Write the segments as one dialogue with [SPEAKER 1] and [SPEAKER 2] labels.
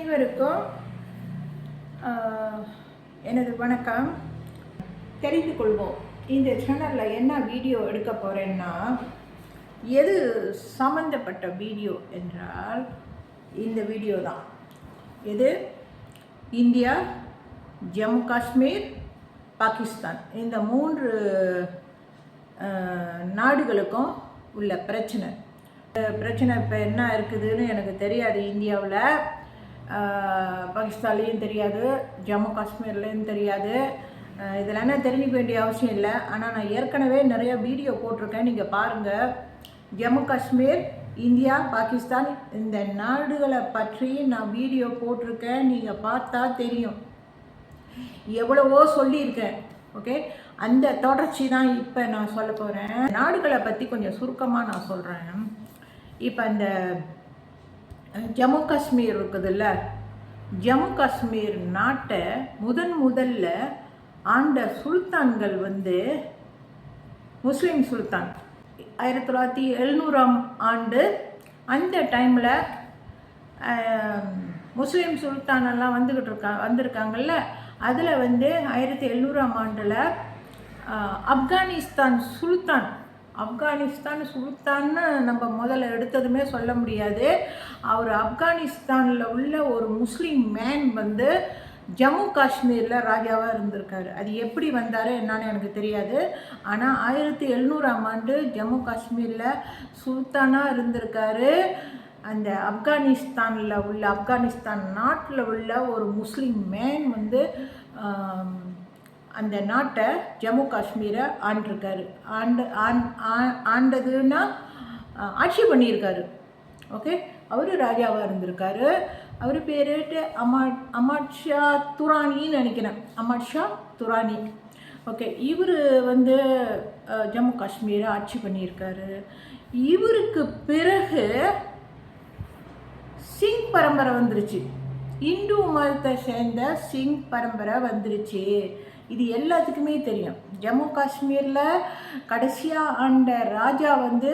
[SPEAKER 1] அனைவருக்கும் எனது வணக்கம். தெரிந்து கொள்வோம் இந்த சேனலில் என்ன வீடியோ எடுக்க போகிறேன்னா எது சம்மந்தப்பட்ட வீடியோ என்றால் இந்த வீடியோ தான். எது? இந்தியா ஜம்மு காஷ்மீர் பாகிஸ்தான். இந்த மூன்று நாடுகளுக்கும் உள்ள பிரச்சனை. பிரச்சனை இப்போ என்ன இருக்குதுன்னு எனக்கு தெரியாது இந்தியாவில். பாகிஸ்தான்லேயும் தெரியாது ஜம்மு காஷ்மீர்லேயும் தெரியாது. இதெல்லாம் இதில் என்ன தெரிஞ்சுக்க வேண்டிய அவசியம் இல்லை. ஆனால் நான் ஏற்கனவே நிறைய வீடியோ போட்டிருக்கேன். நீங்கள் பாருங்கள் ஜம்மு காஷ்மீர் இந்தியா பாகிஸ்தான் இந்த நாடுகளை பற்றி நான் வீடியோ போட்டிருக்கேன். நீங்கள் பார்த்தா தெரியும். எவ்வளவோ சொல்லியிருக்கேன். ஓகே? அந்த தொடர்ச்சி தான் இப்போ நான் சொல்ல போகிறேன் நாடுகளை பற்றி கொஞ்சம் சுருக்கமாக நான் சொல்கிறேன் இப்போ அந்த ஜம்மு காஷ்மீர் இருக்குதுல்ல? ஜம்மு காஷ்மீர் நாட்டை முதன் முதல்ல ஆண்ட சுல்தான்கள் வந்து முஸ்லீம் சுல்தான். ஆயிரத்தி தொள்ளாயிரத்தி எழுநூறாம் ஆண்டு அந்த டைமில் முஸ்லீம் சுல்தானெல்லாம் வந்துக்கிட்டு இருக்கா வந்திருக்காங்கல்ல? அதில் வந்து ஆயிரத்தி எழுநூறாம் ஆண்டில் ஆப்கானிஸ்தான் சுல்தான் ஆப்கானிஸ்தான் சுல்தான்னு நம்ம முதல்ல எடுத்ததுமே சொல்ல முடியாது. அவர் ஆப்கானிஸ்தானில் உள்ள ஒரு முஸ்லீம் மேன் வந்து ஜம்மு காஷ்மீரில் ராஜாவாக இருந்திருக்காரு. அது எப்படி வந்தார் என்னன்னு எனக்கு தெரியாது. ஆனால் ஆயிரத்தி எழுநூறாம் ஆண்டு ஜம்மு காஷ்மீரில் சுல்தானாக இருந்திருக்காரு. அந்த ஆப்கானிஸ்தானில் உள்ள ஆப்கானிஸ்தான் நாட்டில் உள்ள ஒரு முஸ்லீம் மேன் வந்து அந்த நாட்டை ஜம்மு காஷ்மீரை ஆண்டிருக்காரு. ஆண்டு ஆண் ஆ- ஆண்டதுன்னா ஆட்சி பண்ணியிருக்காரு. ஓகே? அவர் ராஜாவாக இருந்திருக்காரு. அவர் பேருட்டு அமா அமாட்ஷா துரானின்னு நினைக்கிறேன். அமாட்ஷா துரானி ஓகே? இவர் வந்து ஜம்மு காஷ்மீரை ஆட்சி பண்ணியிருக்காரு. இவருக்கு பிறகு சிங் பரம்பரை வந்துருச்சு. இந்து மதத்தை சேர்ந்த சிங் பரம்பரை வந்துருச்சு. இது எல்லாத்துக்குமே தெரியும். ஜம்மு காஷ்மீரில் கடைசியாக ஆண்ட ராஜா வந்து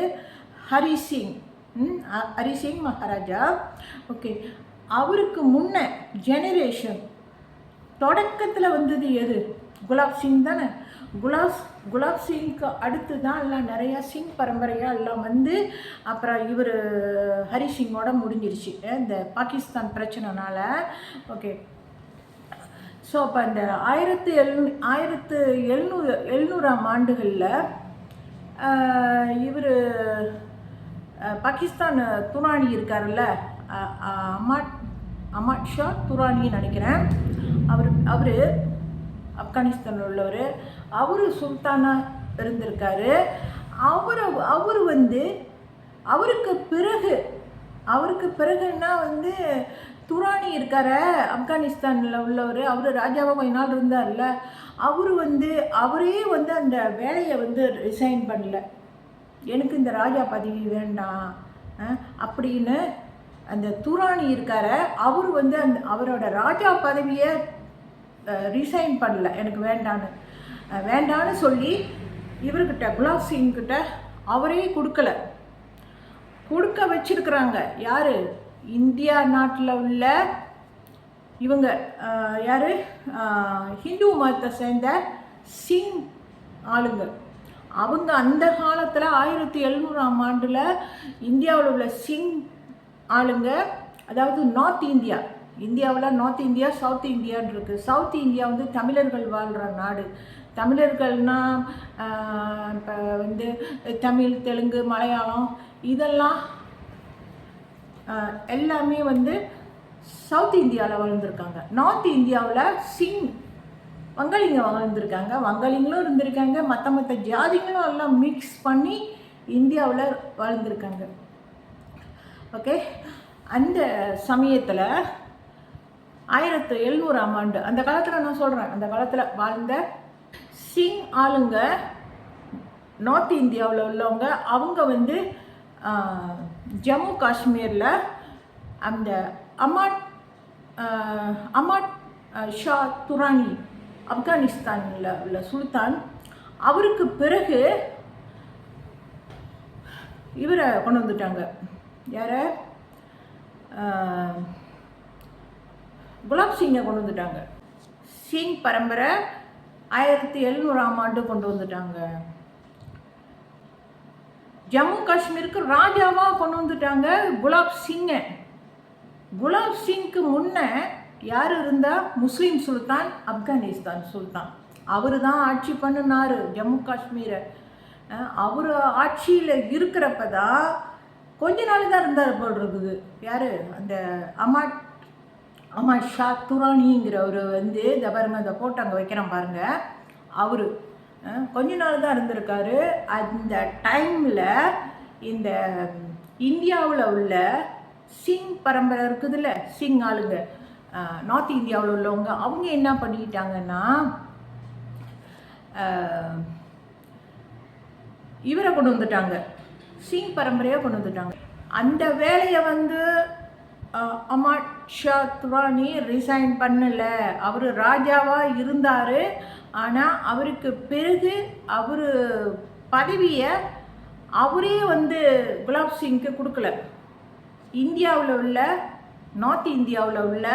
[SPEAKER 1] ஹரிசிங் ஹரிசிங் ம், மகாராஜா. ஓகே. அவருக்கு முன்ன ஜெனரேஷன் தொடக்கத்தில் வந்தது எது? குலாப் சிங் தானே? குலாப் குலாப் சிங்க்கு அடுத்து தான் எல்லாம் நிறையா சிங் பரம்பரையாக எல்லாம் வந்து அப்புறம் இவர் ஹரிசிங்கோட முடிஞ்சிருச்சு. இந்த பாகிஸ்தான் பிரச்சனைனால. ஓகே. ஸோ அப்போ அந்த ஆயிரத்து எழுநூ ஆயிரத்து எழுநூறு எழுநூறாம் ஆண்டுகளில் இவர் பாகிஸ்தான் துராணி இருக்கார்ல அமாட் அமாட் ஷா துரானின்னு நினைக்கிறேன். அவர் அவர் ஆப்கானிஸ்தானில் உள்ளவர். அவர் சுல்தானாக இருந்திருக்காரு அவர் அவர் வந்து அவருக்கு பிறகு அவருக்கு பிறகுன்னா வந்து துரானி இருக்கார ஆப்கானிஸ்தானில் உள்ளவர் அவர் ராஜாவாக கொஞ்ச நாள் இருந்தார்ல அவர் வந்து அவரே வந்து அந்த வேலையை வந்து ரிசைன் பண்ணல. எனக்கு இந்த ராஜா பதவி வேண்டாம் அப்படின்னு அந்த துராணி இருக்கார அவர் வந்து அந்த அவரோட ராஜா பதவியை ரிசைன் பண்ணல. எனக்கு வேண்டான்னு வேண்டான்னு சொல்லி இவர்கிட்ட குலாப் சிங் கிட்ட அவரே கொடுக்கல. கொடுக்க வச்சிருக்கிறாங்க. யார்? இந்தியா நாட்டில் உள்ள இவங்க யார்? ஹிந்து மதத்தை சேர்ந்த சிங் ஆளுங்க. அவங்க அந்த காலத்தில் ஆயிரத்தி எழுநூறாம் ஆண்டில் இந்தியாவில் உள்ள சிங் ஆளுங்க அதாவது நார்த் இந்தியா. இந்தியாவில் நார்த் இந்தியா சவுத் இந்தியான்னு இருக்குது சவுத் இந்தியா வந்து தமிழர்கள் வாழ்கிற நாடு. தமிழர்கள்னால் இப்போ வந்து தமிழ் தெலுங்கு மலையாளம் இதெல்லாம் எல்லாமே வந்து சவுத் இந்தியாவில் வளர்ந்துருக்காங்க. நார்த் இந்தியாவில் சிங் வங்காளிங்க வளர்ந்துருக்காங்க. வங்காளிங்களும் இருந்திருக்காங்க. மற்ற மற்ற ஜாதிகளும் எல்லாம் மிக்ஸ் பண்ணி இந்தியாவில் வளர்ந்துருக்காங்க. ஓகே? அந்த சமயத்தில் ஆயிரத்து எழுநூறாம் ஆண்டு அந்த காலத்தில் நான் சொல்கிறேன் அந்த காலத்தில் வாழ்ந்த சிங் ஆளுங்க நார்த் இந்தியாவில் உள்ளவங்க அவங்க வந்து ஜம்மு காஷ்மீரில் அந்த அமாட் அமாட் ஷா துரானி ஆப்கானிஸ்தானில் உள்ள சுல்தான் அவருக்கு பிறகு இவரை கொண்டு வந்துட்டாங்க. யாரை? குலாப் சிங்கை கொண்டு வந்துட்டாங்க. சிங் பரம்பரை ஆயிரத்தி எழுநூறாம் ஆண்டு கொண்டு வந்துட்டாங்க. ஜம்மு காஷ்மீருக்கு ராஜாவாக கொண்டு வந்துட்டாங்க குலாப் சிங்கை. குலாப் சிங்க்கு முன்னே யார் இருந்தால் முஸ்லீம் சுல்தான் ஆப்கானிஸ்தான் சுல்தான். அவர் தான் ஆட்சி பண்ணினார் ஜம்மு காஷ்மீரை. அவர் ஆட்சியில் இருக்கிறப்ப தான் கொஞ்ச நாள் தான் இருந்தார் போல் இருக்குது. யார்? அந்த அமாட் அமாட் ஷா துரானிங்கிறவர் வந்து இந்த பாருங்க இந்த போட்டோ அங்கே வைக்கிறேன் பாருங்கள் அவர் கொஞ்ச நாள் தான் இருந்திருக்காரு. அந்த டைமில் இந்த இந்தியாவில் உள்ள சிங் பரம்பரை இருக்குதுல்ல சிங் ஆளுங்க நார்த் இந்தியாவில் உள்ளவங்க அவங்க என்ன பண்ணிக்கிட்டாங்கன்னா இவரை கொண்டு வந்துட்டாங்க. சிங் பரம்பரையாக கொண்டு வந்துட்டாங்க. அந்த வேலையை வந்து அமாட் ஷா துரானி ரிசைன் பண்ணலை. அவர் ராஜாவாக இருந்தார். ஆனால் அவருக்கு பிறகு அவர் பதவியை அவரே வந்து குலாப் சிங்க்கு கொடுக்கல. இந்தியாவில் உள்ள நார்த் இந்தியாவில் உள்ள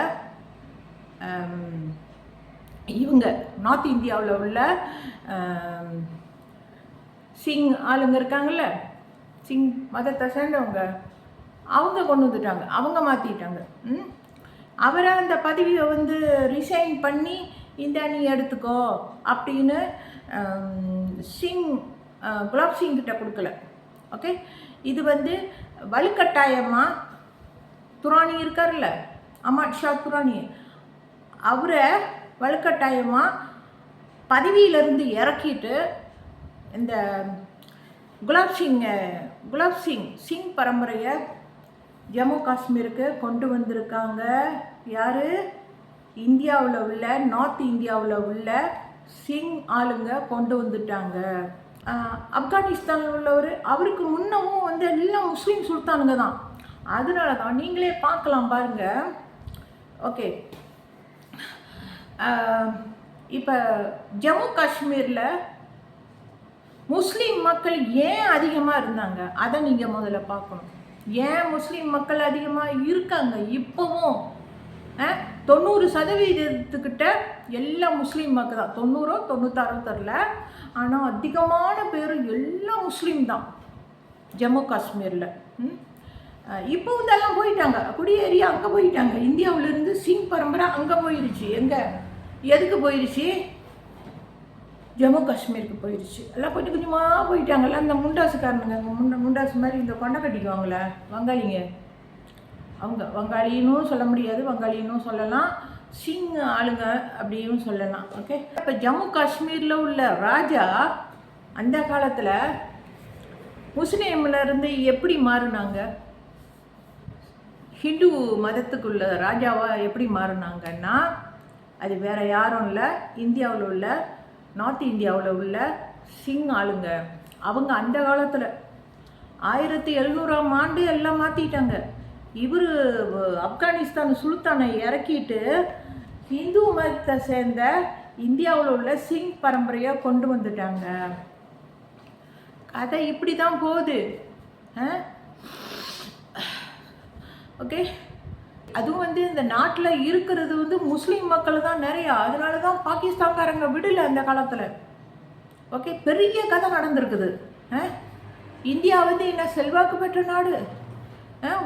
[SPEAKER 1] இவங்க நார்த் இந்தியாவில் உள்ள சிங் ஆளுங்க இருக்காங்கல்ல சிங் மதத்தை சேர்ந்தவங்க அவங்க கொண்டு வந்துட்டாங்க. அவங்க மாற்றிட்டாங்க ம்? அவரை அந்த பதவியை வந்து ரிசைன் பண்ணி இந்த நீ எடுத்துக்கோ அப்படின்னு சிங் குலாப் சிங் கிட்ட கொடுக்கல. ஓகே? இது வந்து வலுக்கட்டாயமாக துராணி இருக்கார்ல அமாட் ஷா துராணி. அவரை வலுக்கட்டாயமாக பதவியிலிருந்து இறக்கிட்டு இந்த குலாப் சிங்கை குலாப் சிங் சிங் பரம்பரையை ஜம்மு காஷ்மீருக்கு கொண்டு வந்திருக்காங்க. யார்? இந்தியாவில் உள்ள நார்த் இந்தியாவில் உள்ள சிங் ஆளுங்க கொண்டு வந்துட்டாங்க. ஆப்கானிஸ்தானில் உள்ளவர் அவருக்கு முன்னமும் வந்து எல்லாம் முஸ்லீம் சுல்தானுங்க தான். அதனால தான் நீங்களே பார்க்கலாம் பாருங்க. ஓகே. இப்போ ஜம்மு காஷ்மீரில் முஸ்லீம் மக்கள் ஏன் அதிகமாக இருந்தாங்க? அதை நீங்கள் முதல்ல பார்க்கணும். ஏன் முஸ்லீம் மக்கள் அதிகமாக இருக்காங்க இப்போவும்? ஆ தொண்ணூறு சதவீதத்துக்கிட்ட எல்லாம் முஸ்லீம் மக்கள் தான் தொண்ணூறோ தொண்ணூத்தாறோ தெரில ஆனால் அதிகமான பேர் எல்லாம் முஸ்லீம் தான். ஜம்மு காஷ்மீரில். ம்? இப்போ இதெல்லாம் போயிட்டாங்க. குடியேறி அங்கே போயிட்டாங்க. இந்தியாவிலேருந்து சிங் பரம்பரை அங்கே போயிடுச்சு எங்கே? எதுக்கு போயிடுச்சு ஜம்மு காஷ்மீருக்கு போயிடுச்சு எல்லாம் கொஞ்சம் கொஞ்சமாக போயிட்டாங்கல்ல. அந்த முண்டாசுக்காரனுங்க முண்ட முண்டாசு மாதிரி இந்த கொண்டை கட்டிக்குவாங்களே வங்காளிங்க. அவங்க வங்காளின்னும் சொல்ல முடியாது வங்காளினும் சொல்லலாம். சிங் ஆளுங்க அப்படின்னு சொல்லலாம் ஓகே இப்போ ஜம்மு காஷ்மீரில் உள்ள ராஜா அந்த காலத்தில் முஸ்லீம்ல இருந்து எப்படி மாறினாங்க? ஹிந்து மதத்துக்குள்ள ராஜாவாக எப்படி மாறினாங்கன்னா அது வேறு யாரும் இல்லை இந்தியாவில் உள்ள நார்த் இந்தியாவில் உள்ள சிங் ஆளுங்க. அவங்க அந்த காலத்தில் ஆயிரத்தி எழுநூறாம் ஆண்டு எல்லாம் மாற்றிட்டாங்க இவர் ஆப்கானிஸ்தான் சுல்தானை இறக்கிட்டு இந்து மதத்தை சேர்ந்த இந்தியாவில் உள்ள சிங் பரம்பரையாக கொண்டு வந்துட்டாங்க. கதை இப்படி தான் போகுது ஓகே? அதுவும் வந்து இந்த நாட்டில் இருக்கிறது வந்து முஸ்லீம் மக்கள் தான் நிறையா. அதனால தான் பாகிஸ்தான்காரங்க விடலை அந்த காலத்தில். ஓகே? பெரிய கதை நடந்திருக்குது. ஆ? இந்தியா வந்து என்ன செல்வாக்கு பெற்ற நாடு?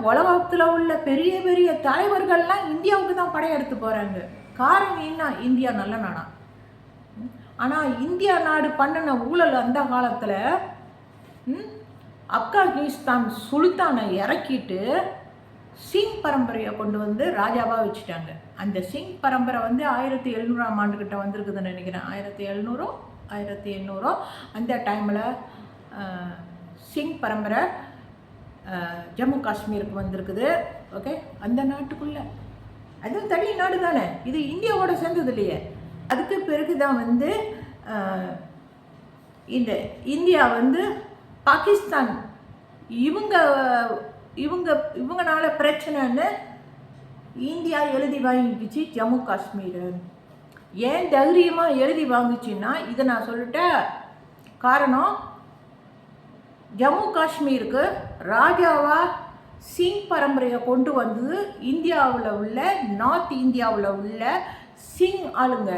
[SPEAKER 1] உலகத்தில் உள்ள பெரிய பெரிய தலைவர்கள்லாம் இந்தியாவுக்கு தான் படையெடுத்து போகிறாங்க காரணம் என்ன? இந்தியா நல்ல நாடா. ஆனால் இந்தியா நாடு பண்ணின ஊழல் அந்த காலத்தில் ம், ஆப்கானிஸ்தான் சுல்தானை இறக்கிட்டு சிங் பரம்பரையை கொண்டு வந்து ராஜாவாக வச்சுட்டாங்க. அந்த சிங் பரம்பரை வந்து ஆயிரத்தி எழுநூறாம் ஆண்டுக்கிட்ட வந்திருக்குதுன்னு நினைக்கிறேன். ஆயிரத்தி எழுநூறோ ஆயிரத்தி எண்ணூறோ அந்த டைமில் சிங் பரம்பரை ஜம்மு காஷ்மீருக்கு வந்திருக்குது. ஓகே அந்த நாட்டுக்குள்ளே. அதுவும் தனி நாடு தானே? இது இந்தியாவோட சேர்ந்தது இல்லையே? அதுக்கு பிறகு தான் வந்து இந்த இந்தியா வந்து பாகிஸ்தான். இவங்க இவங்க இவங்கனால பிரச்சனைன்னு இந்தியா எழுதி வாங்கிக்கிச்சு ஜம்மு காஷ்மீர். ஏன் தைரியமாக எழுதி வாங்குச்சுன்னா இதை நான் சொல்லிட்டேன் காரணம் ஜம்மு காஷ்மீருக்கு ராஜாவா சிங் பரம்பரையை கொண்டு வந்து இந்தியாவில் உள்ள நார்த் இந்தியாவில் உள்ள சிங் ஆளுங்க.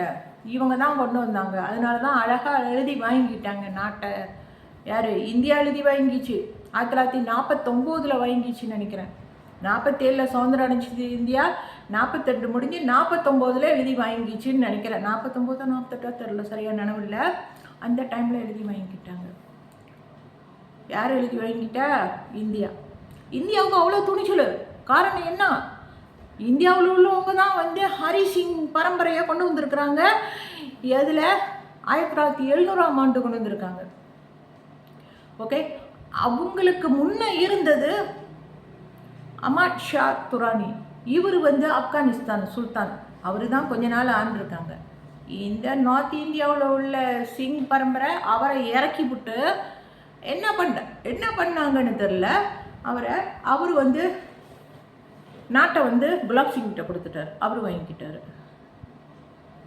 [SPEAKER 1] இவங்க தான் கொண்டு வந்தாங்க. அதனால தான் அழகாக எழுதி வாங்கிட்டாங்க நாட்டை. யார்? இந்தியா எழுதி வாங்கிச்சு. ஆயிரத்தி தொள்ளாயிரத்தி நாற்பத்தொம்போதில் வாங்கிச்சுன்னு நினைக்கிறேன். நாற்பத்தேழில் சுதந்திரம் அடைஞ்சிது இந்தியா. நாற்பத்தெட்டு முடிஞ்சு நாற்பத்தொம்போதில் எழுதி வாங்கிச்சுன்னு நினைக்கிறேன். நாற்பத்தொம்போதோ நாற்பத்தெட்டோ தெரில சரியாக நினைவில்லை அந்த டைமில் எழுதி வாங்கிக்கிட்டாங்க யார் எழுதி வாங்கிட்டா இந்தியா. இந்தியாவுக்கு அவ்வளோ துணிச்சல் காரணம் என்ன? இந்தியாவில் உள்ளவங்க தான் வந்து ஹரி சிங் பரம்பரையை கொண்டு வந்திருக்கிறாங்க. எதில்? ஆயிரத்தி தொள்ளாயிரத்தி எழுநூறாம் ஆண்டு கொண்டு வந்திருக்காங்க. ஓகே அவங்களுக்கு முன்னே இருந்தது அமாட் ஷா துரானி. இவர் வந்து ஆப்கானிஸ்தான் சுல்தான். அவர் தான் கொஞ்ச நாள் ஆண்டிருக்காங்க. இந்த நார்த் இந்தியாவில் உள்ள சிங் பரம்பரை அவரை இறக்கி விட்டு என்ன பண்ண என்ன பண்ணாங்கன்னு தெரில அவரை அவர் வந்து நாட்டை வந்து குலாப் சிங்கிட்ட கொடுத்துட்டார். அவர் வாங்கிக்கிட்டார்.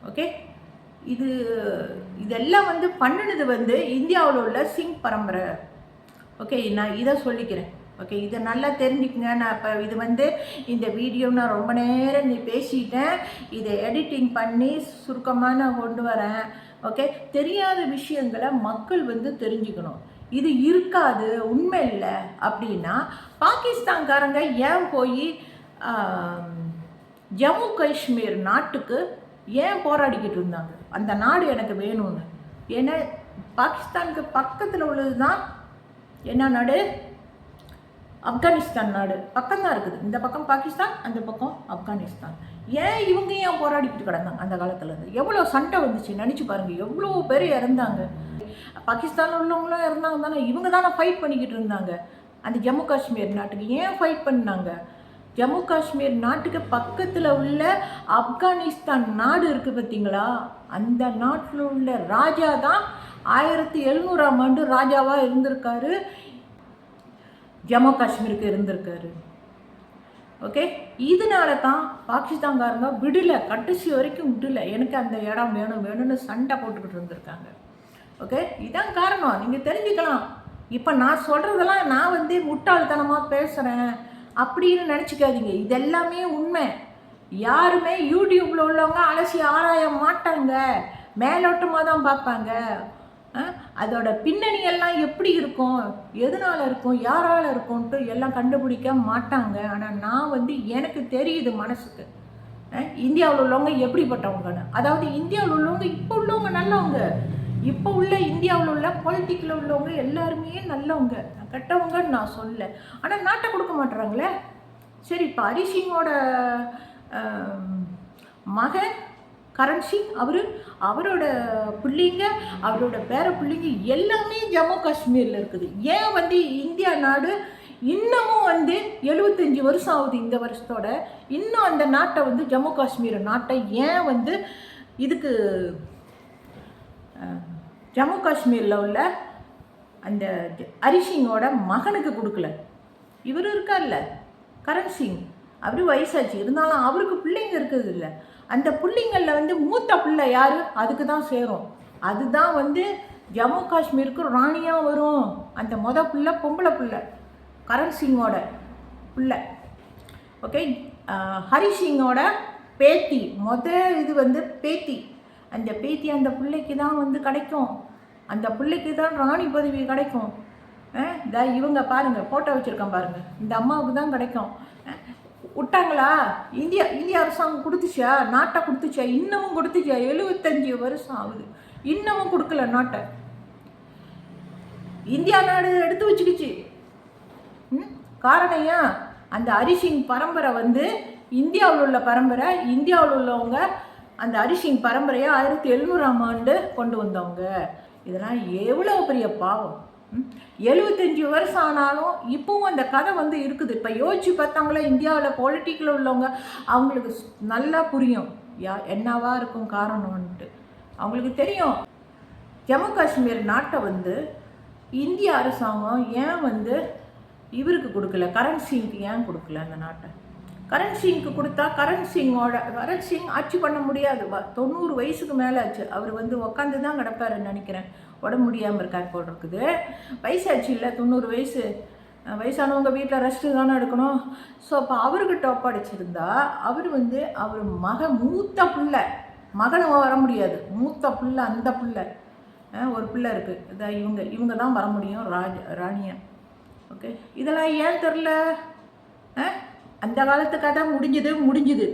[SPEAKER 1] ஓகே? இது இதெல்லாம் வந்து பண்ணினது வந்து இந்தியாவில் உள்ள சிங் பரம்பரை. ஓகே நான் இதை சொல்லிக்கிறேன். ஓகே இதை நல்லா தெரிஞ்சுக்கங்க. நான் இப்போ இது வந்து இந்த வீடியோ நான் ரொம்ப நேரம் நீ பேசிட்டேன். இதை எடிட்டிங் பண்ணி சுருக்கமாக நான் கொண்டு வரேன். ஓகே? தெரியாத விஷயங்களை மக்கள் வந்து தெரிஞ்சுக்கணும். இது இருக்காது உண்மை இல்லை அப்படின்னா பாகிஸ்தான்காரங்க ஏன் போய் ஜம்மு காஷ்மீர் நாட்டுக்கு ஏன் போராடிக்கிட்டு இருந்தாங்க? அந்த நாடு எனக்கு வேணும்னு. ஏன்னா பாகிஸ்தானுக்கு பக்கத்தில் உள்ளது தான் என்ன நாடு? ஆப்கானிஸ்தான் நாடு. பக்கம்தான் இருக்குது. இந்த பக்கம் பாகிஸ்தான் அந்த பக்கம் ஆப்கானிஸ்தான். ஏன் இவங்க ஏன் போராடிக்கிட்டு கிடந்தாங்க அந்த காலத்தில் எவ்வளோ சண்டை வந்துச்சு? நினச்சி பாருங்கள் எவ்வளோ பேர் இறந்தாங்க. பாகிஸ்தானில் உள்ளவங்களும் இருந்தாங்க தானே இவங்க தானே ஃபைட் பண்ணிக்கிட்டு இருந்தாங்க. அந்த ஜம்மு காஷ்மீர் நாட்டுக்கு ஏன் ஃபைட் பண்ணாங்க? ஜம்மு காஷ்மீர் நாட்டுக்கு பக்கத்தில் உள்ள ஆப்கானிஸ்தான் நாடு இருக்குது பார்த்தீங்களா அந்த நாட்டில் உள்ள ராஜா தான் ஆயிரத்தி எழுநூறாம் ஆண்டு ராஜாவாக இருந்திருக்காரு. ஜம்மு காஷ்மீருக்கு இருந்திருக்காரு. ஓகே இதனால தான் பாகிஸ்தான்காரங்க விடலை கடைசி வரைக்கும் விடலை. எனக்கு அந்த இடம் வேணும் வேணும்னு சண்டை போட்டுக்கிட்டு இருந்திருக்காங்க. ஓகே இதான் காரணம். நீங்கள் தெரிஞ்சுக்கலாம். இப்போ நான் சொல்கிறதெல்லாம் நான் வந்து முட்டாள்தனமாக பேசுகிறேன் அப்படின்னு நினச்சிக்காதீங்க. இதெல்லாமே உண்மை. யாருமே யூடியூப்பில் உள்ளவங்க அலசி ஆராய மாட்டாங்க. மேலோட்டமாக தான் பார்ப்பாங்க. அதோட பின்னணி எல்லாம் எப்படி இருக்கும்? எதனால் இருக்கும்? யாரால் இருக்கும்ன்ட்டு எல்லாம் கண்டுபிடிக்க மாட்டாங்க. ஆனால் நான் வந்து எனக்கு தெரியுது மனசுக்கு. இந்தியாவில் உள்ளவங்க எப்படிப்பட்டவங்கன்னு. அதாவது இந்தியாவில் உள்ளவங்க இப்போ உள்ளவங்க நல்லவங்க. இப்போ உள்ள இந்தியாவில் உள்ள பொலிட்டிக்கில் உள்ளவங்க எல்லாருமே நல்லவங்க. கெட்டவங்கன்னு நான் சொல்ல ஆனால் நாட்டை கொடுக்க மாட்டுறாங்களே சரி இப்போ ஹரிசிங்கோட மகன் கரண் சிங் அவர் அவரோட பிள்ளைங்க அவரோட பேர பிள்ளைங்க எல்லாமே ஜம்மு காஷ்மீரில் இருக்குது. ஏன் வந்து இந்தியா நாடு இன்னமும் வந்து எழுபத்தஞ்சி வருஷம் ஆகுது இந்த வருஷத்தோட? இன்னும் அந்த நாட்டை வந்து ஜம்மு காஷ்மீர் நாட்டை ஏன் வந்து இதுக்கு ஜம்மு காஷ்மீரில் உள்ள அந்த ஹரிசிங்கோட மகனுக்கு கொடுக்கல. இவர் இருக்கார்ல கரண் சிங். அவரு வயசாச்சு. இருந்தாலும் அவருக்கு பிள்ளைங்க இருக்கிறது இல்லை. அந்த பிள்ளைங்களில் வந்து மூத்த பிள்ளை யார்? அதுக்கு தான் சேரும். அதுதான் வந்து ஜம்மு காஷ்மீருக்கு ராணியாக வரும். அந்த மொத பிள்ளை பொம்பளை பிள்ளை கரண் சிங்கோட பிள்ளை. ஓகே ஹரிசிங்கோட பேத்தி. மொத இது வந்து பேத்தி. அந்த பேத்தி அந்த பிள்ளைக்கு தான் வந்து கிடைக்கும். அந்த பிள்ளைக்கு தான் ராணி பதவி கிடைக்கும். இந்த இவங்க பாருங்கள் ஃபோட்டோ வச்சுருக்கேன் பாருங்கள் இந்த அம்மாவுக்கு தான் கிடைக்கும். விட்டாங்களா? இந்தியா இந்திய அரசாங்கம் கொடுத்துச்சா? நாட்டை கொடுத்துச்சா? இன்னமும் கொடுத்துச்சா? எழுபத்தஞ்சி வருஷம் ஆகுது. இன்னமும் கொடுக்கல நாட்டை. இந்தியா நாடு எடுத்து வச்சுக்கிச்சு. ம்? காரணம் ஏன்? அந்த அரிசியின் பரம்பரை வந்து இந்தியாவில் உள்ள பரம்பரை இந்தியாவில் உள்ளவங்க அந்த அரிசிங் பரம்பரையை ஆயிரத்தி எழுநூறாம் ஆண்டு கொண்டு வந்தவங்க. இதெல்லாம் எவ்வளோ பெரிய பாவம். எழுபத்தஞ்சி வருஷம் ஆனாலும் இப்பவும் அந்த கதை வந்து இருக்குது. இப்போ யோசிச்சு பார்த்தாங்களே இந்தியாவில் பொலிட்டிக்கில் உள்ளவங்க அவங்களுக்கு நல்லா புரியும். யா என்னவா இருக்கும் காரணம்ன்ட்டு. அவங்களுக்கு தெரியும். ஜம்மு காஷ்மீர் நாட்டை வந்து இந்திய அரசாங்கம் ஏன் வந்து இவருக்கு கொடுக்கல? கரன்சிக்கு ஏன் கொடுக்கல அந்த நாட்டை? கரண் சிங்க்கு கொடுத்தா கரண் சிங்கோட கரண் சிங் ஆட்சி பண்ண முடியாது. தொண்ணூறு வயசுக்கு மேலே ஆச்சு. அவர் வந்து உக்காந்து தான் கிடப்பாருன்னு நினைக்கிறேன். உடம்பு முடியாமல் இருக்கார் போல் இருக்குது. வயசாச்சு இல்லை தொண்ணூறு வயசு. வயசானவங்க வீட்டில் ரெஸ்ட்டு தானே எடுக்கணும். ஸோ அப்போ அவர்கிட்ட ஒப்படைச்சிருந்தா அவர் வந்து அவர் மக மூத்த பிள்ளை. மகனும் வர முடியாது. மூத்த பிள்ளை அந்த பிள்ளை. ஒரு பிள்ளை இருக்குது இதான் இவங்க இவங்க தான் வர முடியும். ராஜ ராணியா. ஓகே இதெல்லாம் ஏன் தெரில அந்த காலத்து கதை முடிஞ்சுது முடிஞ்சுது.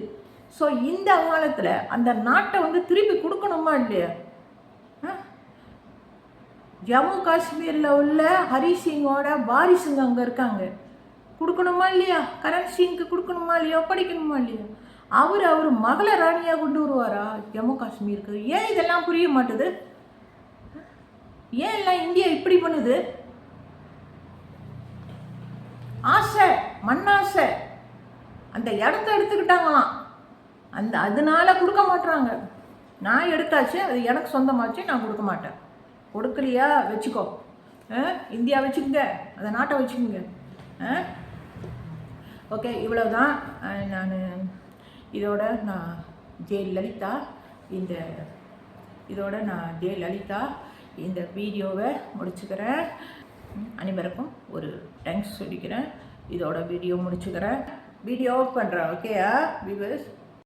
[SPEAKER 1] ஸோ இந்த காலத்தில் அந்த நாட்டை வந்து திருப்பி கொடுக்கணுமா இல்லையா? ஆ? ஜம்மு காஷ்மீரில் உள்ள ஹரிசிங்கோட வாரிசுங்க அங்கே இருக்காங்க. கொடுக்கணுமா இல்லையா? கரண் சிங்க்கு கொடுக்கணுமா இல்லையா? படிக்கணுமா இல்லையா? அவர் அவர் மகளை ராணியாக கொண்டு வருவாரா ஜம்மு காஷ்மீருக்கு? ஏன் இதெல்லாம் புரிய மாட்டுது? ஏன் எல்லாம் இந்தியா இப்படி பண்ணுது? ஆசை மண்ணாசை. அந்த இடத்த எடுத்துக்கிட்டாங்களாம். அந்த அதனால கொடுக்க மாட்றாங்க. நான் எடுத்தாச்சு அது எனக்கு சொந்தமாச்சு நான் கொடுக்க மாட்டேன். கொடுக்கலையா? வச்சுக்கோ. ஆ? இந்தியா வச்சுக்கோங்க. அந்த நாட்டை வச்சுக்கோங்க. ஓகே இவ்வளோ தான் நான் இதோட நான் ஜெயலலிதா இந்த இதோட நான் ஜெய லலிதா இந்த வீடியோவை முடிச்சுக்கிறேன். அனைவருக்கும் ஒரு தேங்க்ஸ் சொல்லிக்கிறேன். இதோட வீடியோ முடிச்சுக்கிறேன். வீடியோ பண்ணுறேன் ஓகேயா விவர்ஸ்